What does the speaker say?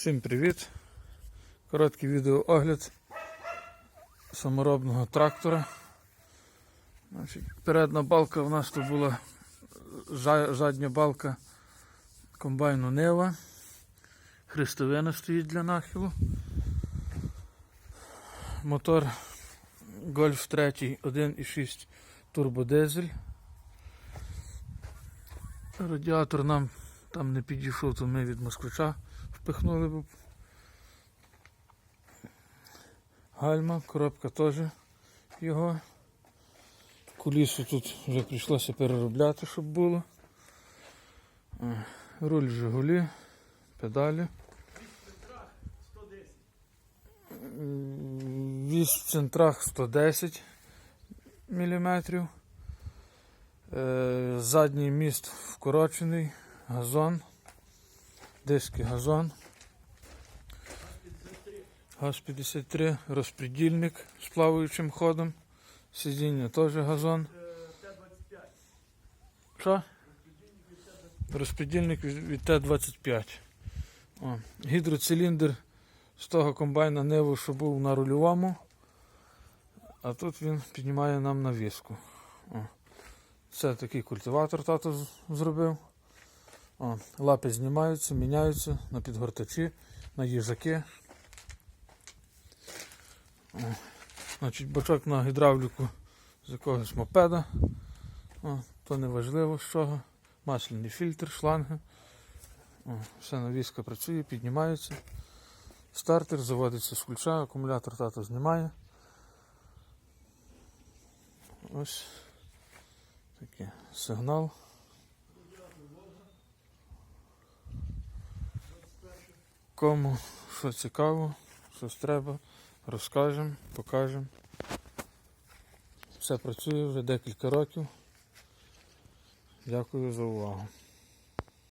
Всім привіт! Короткий відеоогляд саморобного трактора. Передна балка в нас то була задня балка комбайну Нива. Хрестовина стоїть для нахилу. Мотор Гольф 3 1,6 турбодизель. Радіатор нам там не підійшов, то ми від москвича впихнули. бо Гальма, коробка теж його. Кулісу тут вже прийшлося переробляти, щоб було. Е, Руль Жигулі, педалі. Вісь в центрах 110 мм. Задній міст вкорочений, газон, диски газон. ГАЗ-53, розпредільник з плаваючим ходом. Сидіння теж газон. Що? Розпредільник від від Т-25. О, Гідроциліндр з того комбайна Неву, що був на рульовому. А тут він піднімає нам навіску. О. Це такий культиватор тато зробив. О, лапи знімаються, міняються на підгортачі, на їжаки. О, значить, бачок на гідравліку з якогось мопеда. О, то не важливо з чого. Масляний фільтр, шланги. О, все навіска працює, піднімається. Стартер заводиться з ключа, акумулятор тато знімає. Ось такий сигнал. Кому що цікаво, щось треба, розкажемо, покажемо. Все працює вже декілька років. Дякую за увагу.